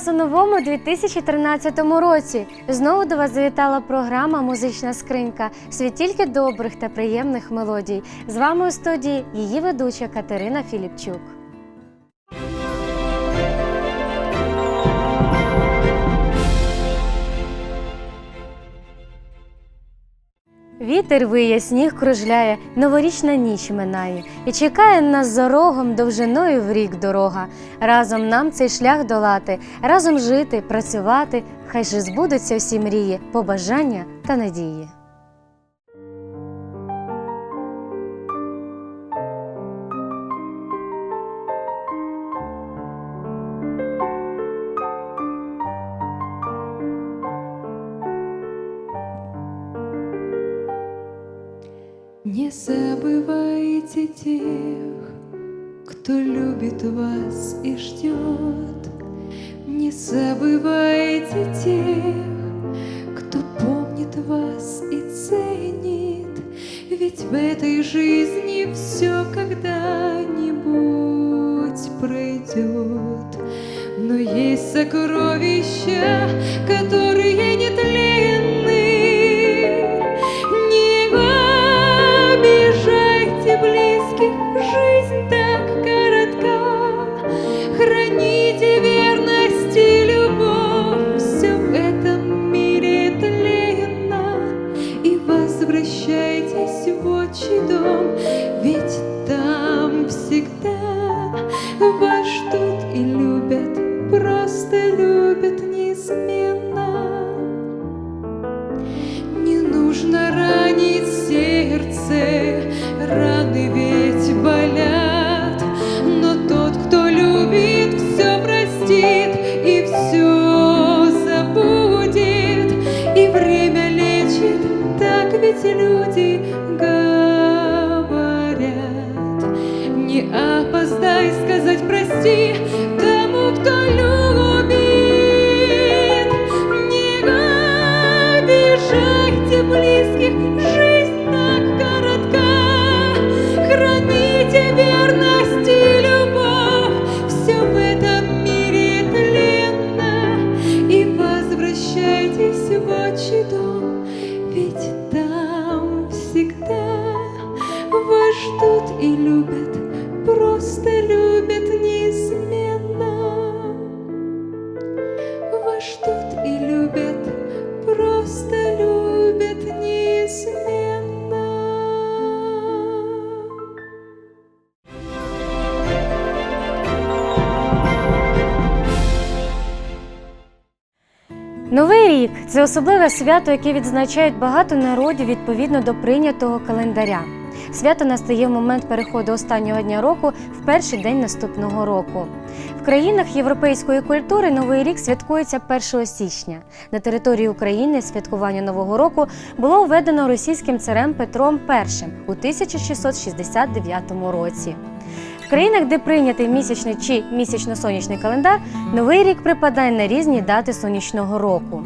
вас у новому 2013 році. Знову до вас завітала програма Музична скринька. Світ тільки добрих та приємних мелодій. З вами у студії її ведуча Катерина Філіпчук. Вітер виє, сніг кружляє, новорічна ніч минає, і чекає нас за рогом довжиною в рік дорога. Разом нам цей шлях долати, разом жити, працювати, хай же збудуться всі мрії, побажання та надії. Тех, кто любит вас и ждет. Не забывайте тех, кто помнит вас и ценит. Ведь в этой жизни все когда-нибудь пройдет. Но есть сокровища, которые нетленны. Особливе свято, яке відзначають багато народів відповідно до прийнятого календаря. Свято настає в момент переходу останнього дня року в перший день наступного року. В країнах європейської культури Новий рік святкується 1 січня. На території України святкування Нового року було введено російським царем Петром І у 1669 році. В країнах, де прийнятий місячний чи місячно-сонячний календар, новий рік припадає на різні дати сонячного року.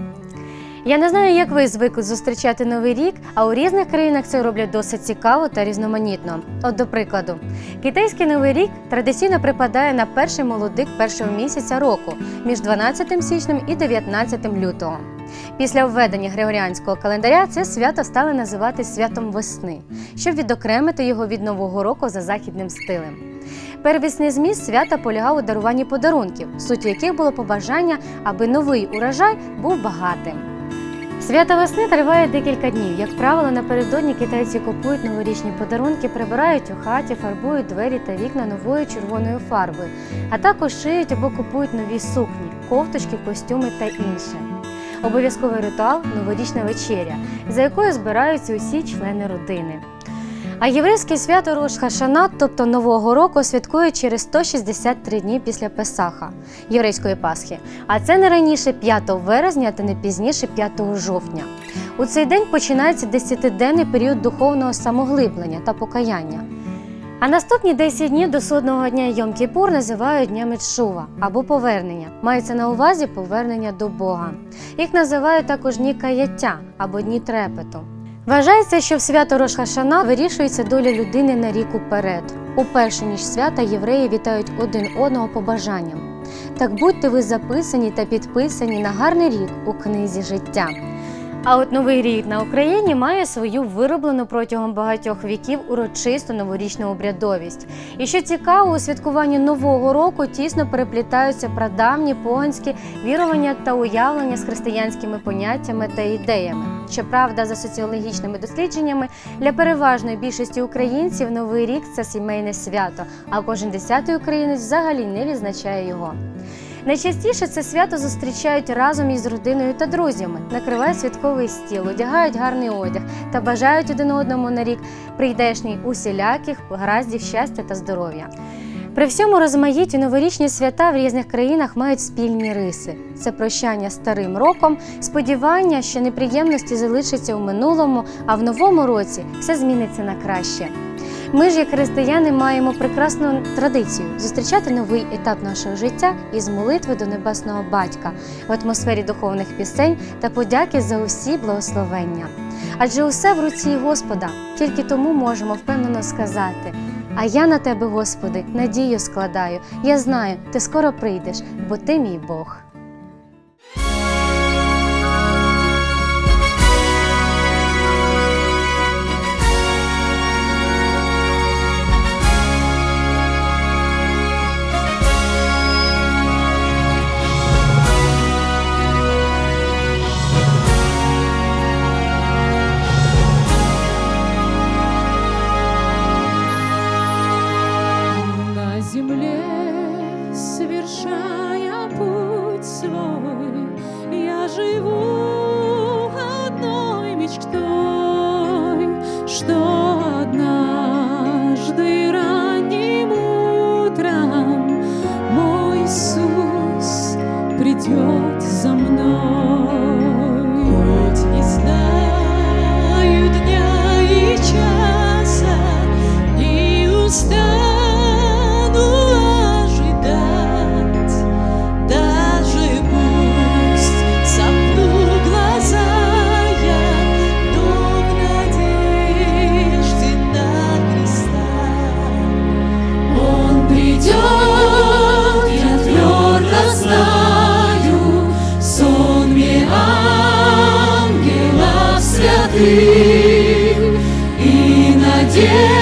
Я не знаю, як ви звикли зустрічати новий рік, а у різних країнах це роблять досить цікаво та різноманітно. От, до прикладу, китайський новий рік традиційно припадає на перший молодик першого місяця року між 12 січнем і 19 лютого. Після введення григоріанського календаря це свято стали називати святом весни, щоб відокремити його від нового року за західним стилем. Первісний зміст свята полягав у даруванні подарунків, суть яких було побажання, аби новий урожай був багатим. Свято весни триває декілька днів. Як правило, напередодні китайці купують новорічні подарунки, прибирають у хаті, фарбують двері та вікна новою червоною фарбою, а також шиють або купують нові сукні, ковточки, костюми та інше. Обов'язковий ритуал новорічна вечеря, за якою збираються усі члени родини. А єврейське свято Рош Хашана, тобто Нового року, святкують через 163 дні після Песаха, єврейської Пасхи. А це не раніше 5 вересня та не пізніше 5 жовтня. У цей день починається 10-денний період духовного самоглиблення та покаяння. А наступні 10 днів до судного дня Йом-Кіпур називають днями Чува або повернення. Мається на увазі повернення до Бога. Їх називають також дні каяття або дні трепету. Вважається, що в свято Рошхашана вирішується доля людини на рік уперед. У ніж свята євреї вітають один одного побажанням. Так будьте ви записані та підписані на гарний рік у книзі життя. А от новий рік на Україні має свою вироблену протягом багатьох віків урочисту новорічну обрядовість. І що цікаво, у святкуванні нового року тісно переплітаються прадавні поганські вірування та уявлення з християнськими поняттями та ідеями. Щоправда, за соціологічними дослідженнями, для переважної більшості українців новий рік це сімейне свято, а кожен десятий українець взагалі не відзначає його. Найчастіше це свято зустрічають разом із родиною та друзями, накривають святковий стіл, одягають гарний одяг та бажають один одному на рік прийдешній усіляких гараздів щастя та здоров'я. При всьому розмаїтті новорічні свята в різних країнах мають спільні риси: це прощання старим роком, сподівання, що неприємності залишаться у минулому, а в новому році все зміниться на краще. Ми ж, як християни, маємо прекрасну традицію зустрічати новий етап нашого життя із молитви до небесного батька в атмосфері духовних пісень та подяки за усі благословення. Адже усе в руці Господа, тільки тому можемо впевнено сказати. А я на тебе, Господи, надію складаю. Я знаю, ти скоро прийдеш, бо ти мій Бог. Святых, и надежда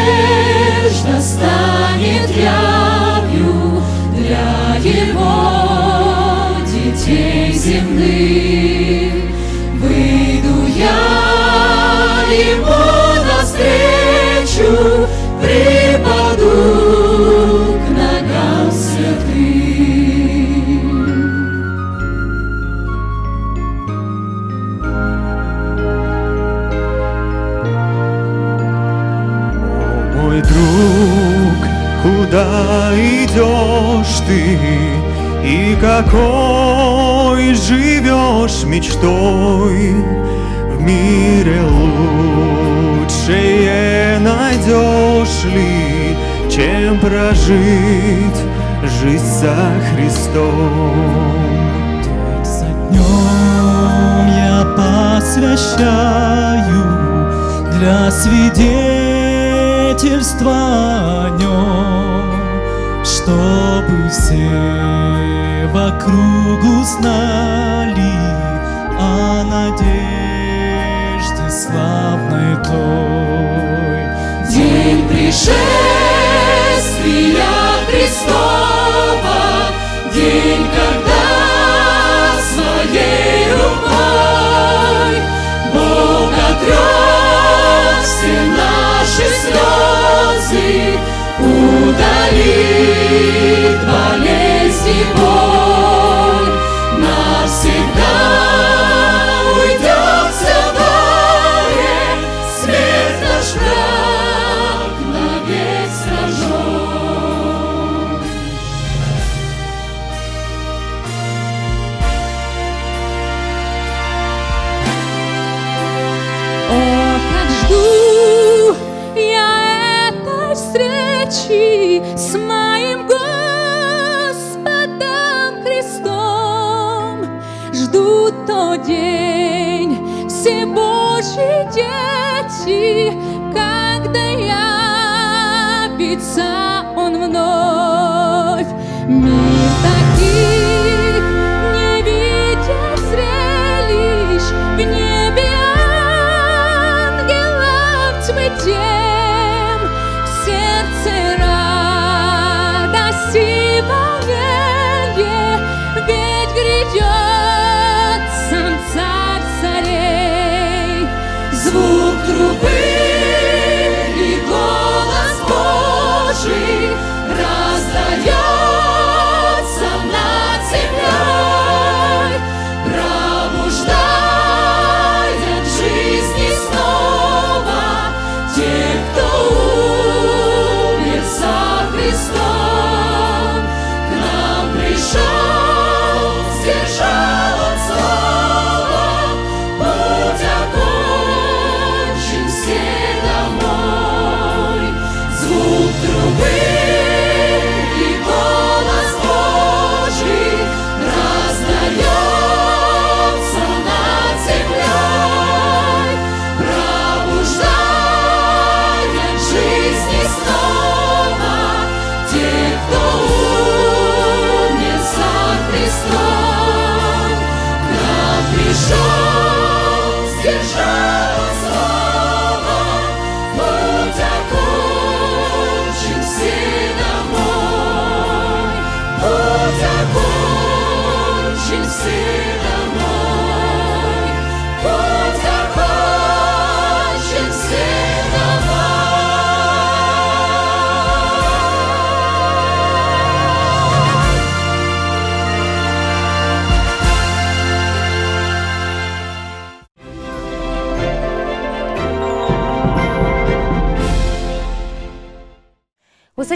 мечтой? В мире лучшее найдешь ли, чем прожить жизнь со Христом? За днем я посвящаю для свидетельства о нем, чтобы все вокруг узнали надежде славной той. День пришествия Христова, День, когда своей рукой Бог отрет все наши слезы, Удалит болезни боль,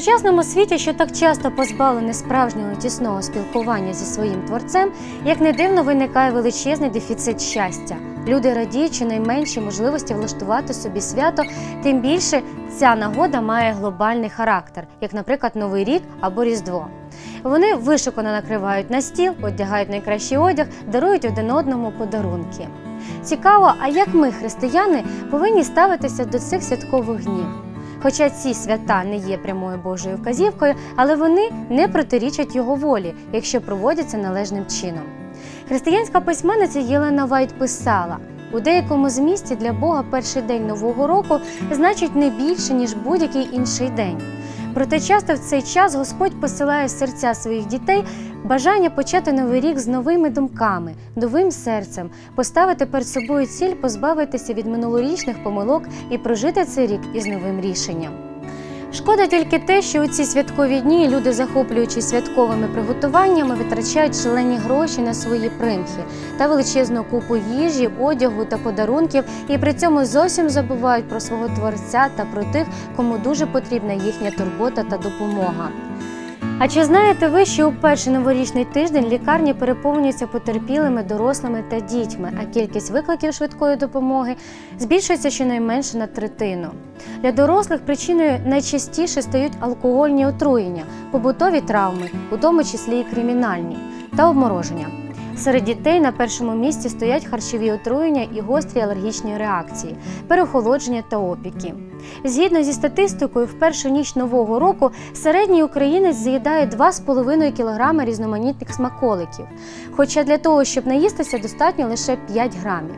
сучасному світі, що так часто позбавлений справжнього тісного спілкування зі своїм творцем, як не дивно виникає величезний дефіцит щастя. Люди радіють щонайменшій можливості влаштувати собі свято, тим більше ця нагода має глобальний характер, як, наприклад, Новий рік або Різдво. Вони вишукано накривають на стіл, одягають найкращий одяг, дарують один одному подарунки. Цікаво, а як ми, християни, повинні ставитися до цих святкових днів? Хоча ці свята не є прямою Божою вказівкою, але вони не протирічать його волі, якщо проводяться належним чином. Християнська письменниця Єлена Вайт писала: у деякому змісті для Бога перший день нового року значить не більше, ніж будь-який інший день. Проте часто в цей час Господь посилає в серця своїх дітей бажання почати новий рік з новими думками, новим серцем, поставити перед собою ціль позбавитися від минулорічних помилок і прожити цей рік із новим рішенням. Шкода тільки те, що у ці святкові дні люди, захоплюючись святковими приготуваннями, витрачають шалені гроші на свої примхи та величезну купу їжі, одягу та подарунків, і при цьому зовсім забувають про свого творця та про тих, кому дуже потрібна їхня турбота та допомога. А чи знаєте ви, що у перший новорічний тиждень лікарні переповнюються потерпілими дорослими та дітьми, а кількість викликів швидкої допомоги збільшується щонайменше на третину. Для дорослих причиною найчастіше стають алкогольні отруєння, побутові травми, у тому числі і кримінальні, та обмороження. Серед дітей на першому місці стоять харчові отруєння і гострі алергічні реакції, переохолодження та опіки. Згідно зі статистикою, в першу ніч нового року середній українець з'їдає 2,5 кг різноманітних смаколиків. Хоча для того, щоб наїстися, достатньо лише 5 грамів.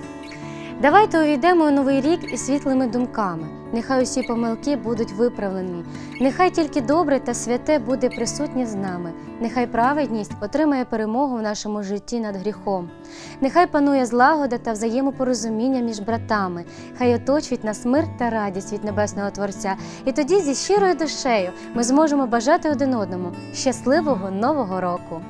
Давайте увійдемо у новий рік із світлими думками. Нехай усі помилки будуть виправлені. Нехай тільки добре та святе буде присутнє з нами. Нехай праведність отримає перемогу в нашому житті над гріхом. Нехай панує злагода та взаємопорозуміння між братами. Хай оточують нас мир та радість від небесного Творця. І тоді зі щирою душею ми зможемо бажати один одному щасливого нового року.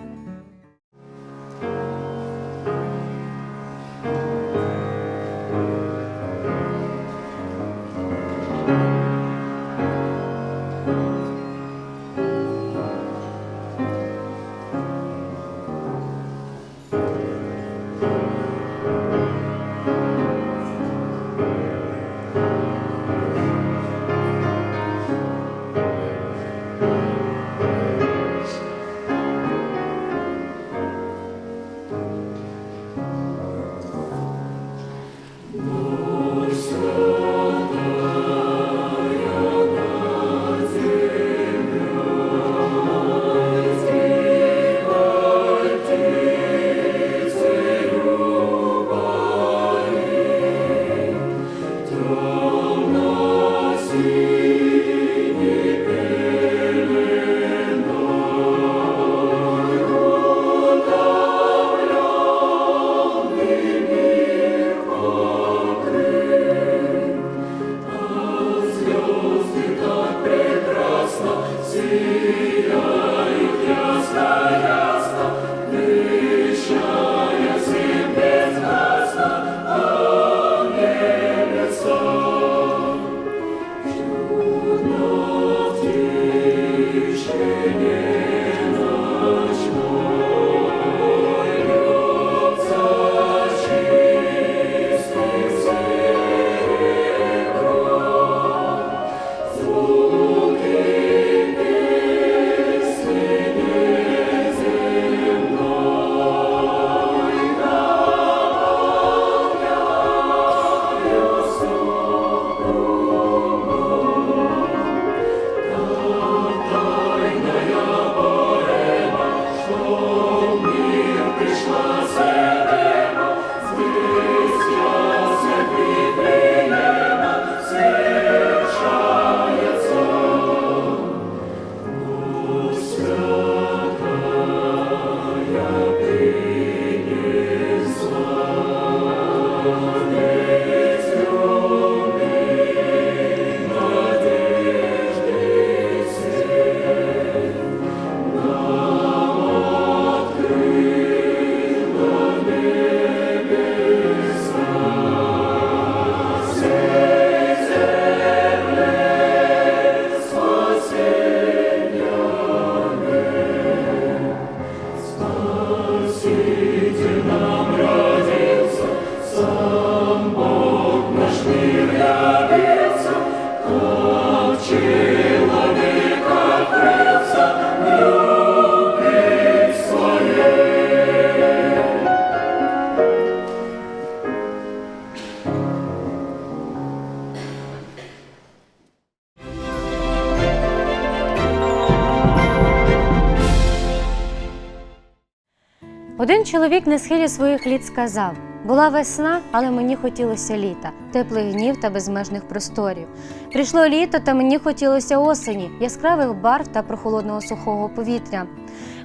Один чоловік на схилі своїх літ сказав: була весна, але мені хотілося літа, теплих днів та безмежних просторів. Прийшло літо, та мені хотілося осені, яскравих барв та прохолодного сухого повітря.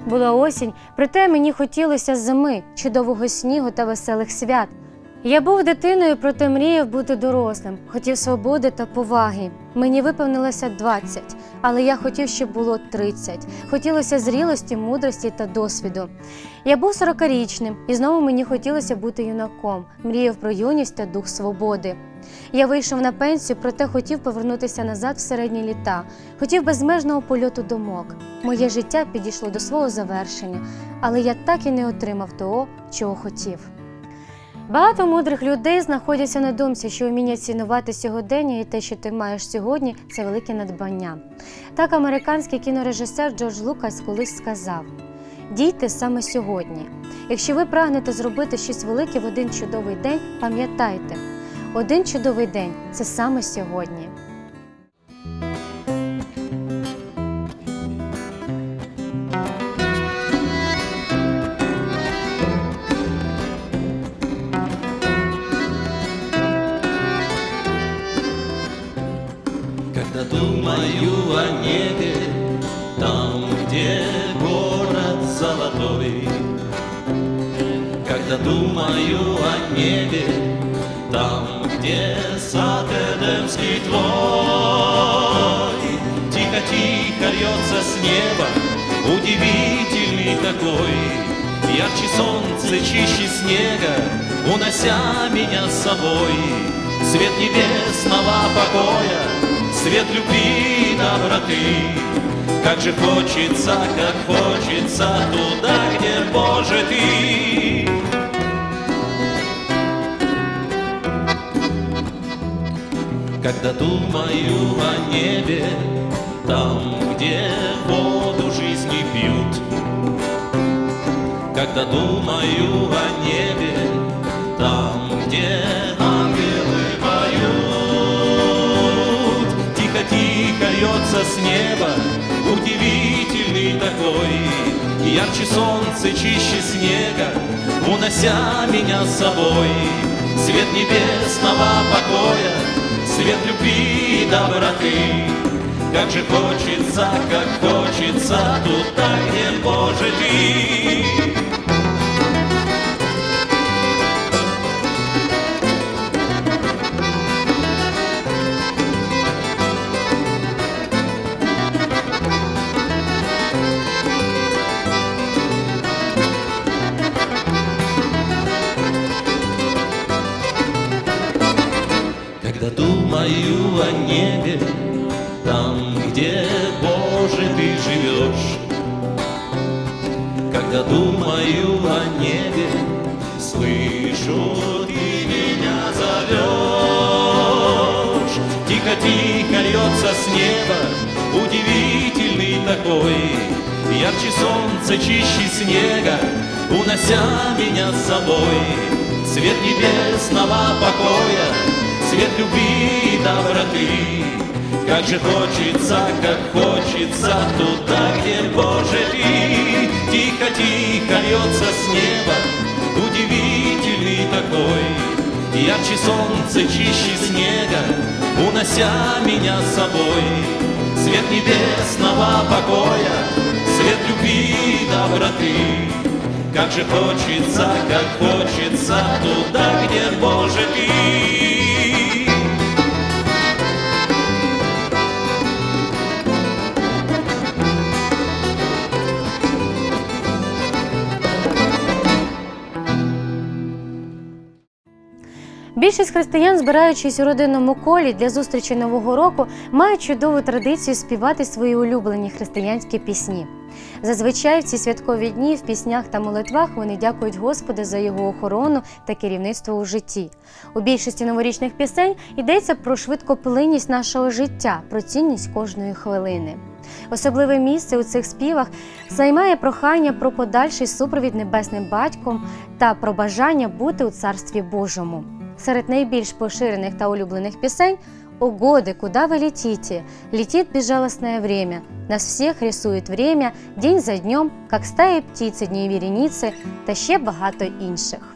Була осінь, проте мені хотілося зими, чудового снігу та веселих свят. Я був дитиною, проте мріяв бути дорослим, хотів свободи та поваги. Мені виповнилося 20, але я хотів, щоб було 30. Хотілося зрілості, мудрості та досвіду. Я був 40-річним, і знову мені хотілося бути юнаком, мріяв про юність та дух свободи. Я вийшов на пенсію, проте хотів повернутися назад в середні літа, хотів безмежного польоту думок. Моє життя підійшло до свого завершення, але я так і не отримав того, чого хотів. Багато мудрих людей знаходяться на думці, що вміння цінувати сьогодення і те, що ти маєш сьогодні, це велике надбання. Так американський кінорежисер Джордж Лукас колись сказав: дійте саме сьогодні. Якщо ви прагнете зробити щось велике в один чудовий день, пам'ятайте, один чудовий день це саме сьогодні. Небе, там, где город золотой, Когда думаю о небе, там, где сад Эдемский твой, Тихо-тихо льется с неба, удивительный такой, Ярче солнце, чище снега, унося меня с собой. Свет небесного покоя, свет любви и доброты. Как же хочется, как хочется туда, где Боже ты. Когда думаю о небе, там, где воду жизни пьют, Когда думаю о небе, там, Льется с неба, удивительный такой, Ярче солнце, чище снега, унося меня с собой. Свет небесного покоя, свет любви и доброты. Как же хочется, как хочется туда, где Боже ты. Думаю о небе, там, где, Боже, ты живешь, Когда думаю о небе, слышу, ты меня зовешь. Тихо-тихо льется с неба, удивительный такой, Ярче солнце, чище снега, унося меня с собой. Свет небесного покоя, свет любви и доброты. Как же хочется, как хочется туда, где Боже ты. Тихо-тихо льется с неба, удивительный такой. Ярче солнце, чище снега, унося меня с собой. Свет небесного покоя, свет любви и доброты. Как же хочется, как хочется туда, где Боже ты. Більшість християн, збираючись у родинному колі для зустрічі Нового року, мають чудову традицію співати свої улюблені християнські пісні. Зазвичай в ці святкові дні в піснях та молитвах вони дякують Господу за його охорону та керівництво у житті. У більшості новорічних пісень йдеться про швидкоплинність нашого життя, про цінність кожної хвилини. Особливе місце у цих співах займає прохання про подальший супровід небесним батьком та про бажання бути у царстві Божому. Серед найбільш поширених та улюблених пісень О годы, куда вы летите? Летит безжалостное время. Нас всех рисует время день за днем, как стаи птицы, дні вереницы та ще багато інших.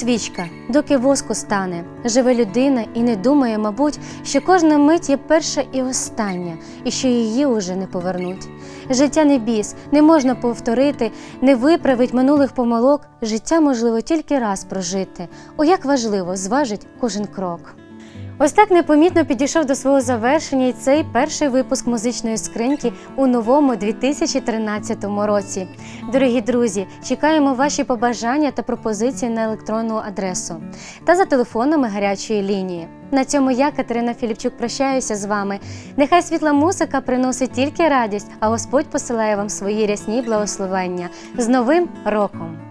Свічка, доки воску стане, живе людина і не думає, мабуть, що кожна мить є перша і остання, і що її уже не повернуть. Життя не біс, не можна повторити, не виправить минулих помилок. Життя можливо тільки раз прожити. О, як важливо зважить кожен крок. Ось так непомітно підійшов до свого завершення і цей перший випуск музичної скриньки у новому 2013 році. Дорогі друзі, чекаємо ваші побажання та пропозиції на електронну адресу та за телефонами гарячої лінії. На цьому я, Катерина Філіпчук, прощаюся з вами. Нехай світла музика приносить тільки радість, а Господь посилає вам свої рясні благословення з Новим роком!